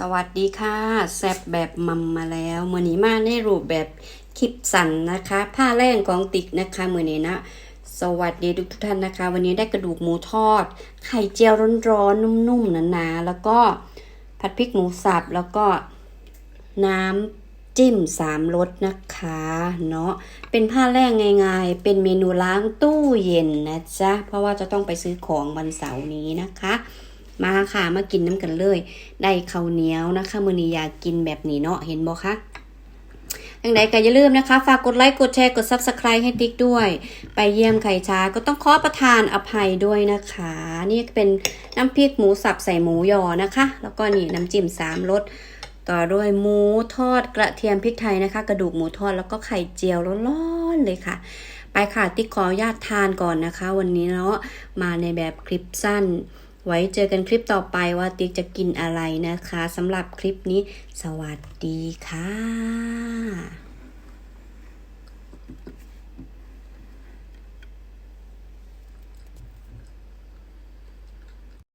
สวัสดีค่ะแซบแบบมัมมาแล้วมือนี้มาในรูปแบบคลิปสั่นนะคะ ผ้าแรงของติ๊กนะคะมือนี้นะ สวัสดีทุกท่านนะคะ วันนี้ได้กระดูกหมูทอด ไข่เจียวร้อนๆนุ่มๆหนาๆแล้วก็ผัดพริกหมูสับแล้วก็น้ำจิ้มสามรสนะคะเนาะเป็นผ้าแรงง่ายๆ เป็นเมนูล้างตู้เย็นนะจ๊ะเพราะว่าจะต้องไปซื้อของวันเสาร์นี้นะคะ มาค่ะมากินน้ำกันเลย ได้ข้าวเหนียวนะคะมือนี้อยากกินแบบนี้เนาะเห็นบ่คะยังไงก็อย่าลืมนะคะ ฝากกดไลค์กดแชร์กด Subscribe ให้ติ๊กด้วย ไปเยี่ยมไข่ช้าก็ต้องขอประทานอภัยด้วยนะคะ นี่เป็นน้ำพริกหมูสับใส่หมูยอนะคะ แล้วก็นี่น้ำจิ้มสามรสต่อด้วยหมูทอดกระเทียมพริกไทยนะคะ กระดูกหมูทอดแล้วก็ไข่เจียวร้อนๆเลยค่ะ ไปค่ะติ๊กขออนุญาตทานก่อนนะคะ วันนี้เนาะมาในแบบคลิปสั้น ไว้เจอกันคลิปต่อไปว่าติ๊กจะกินอะไรนะคะสำหรับคลิปนี้ สวัสดีค่ะ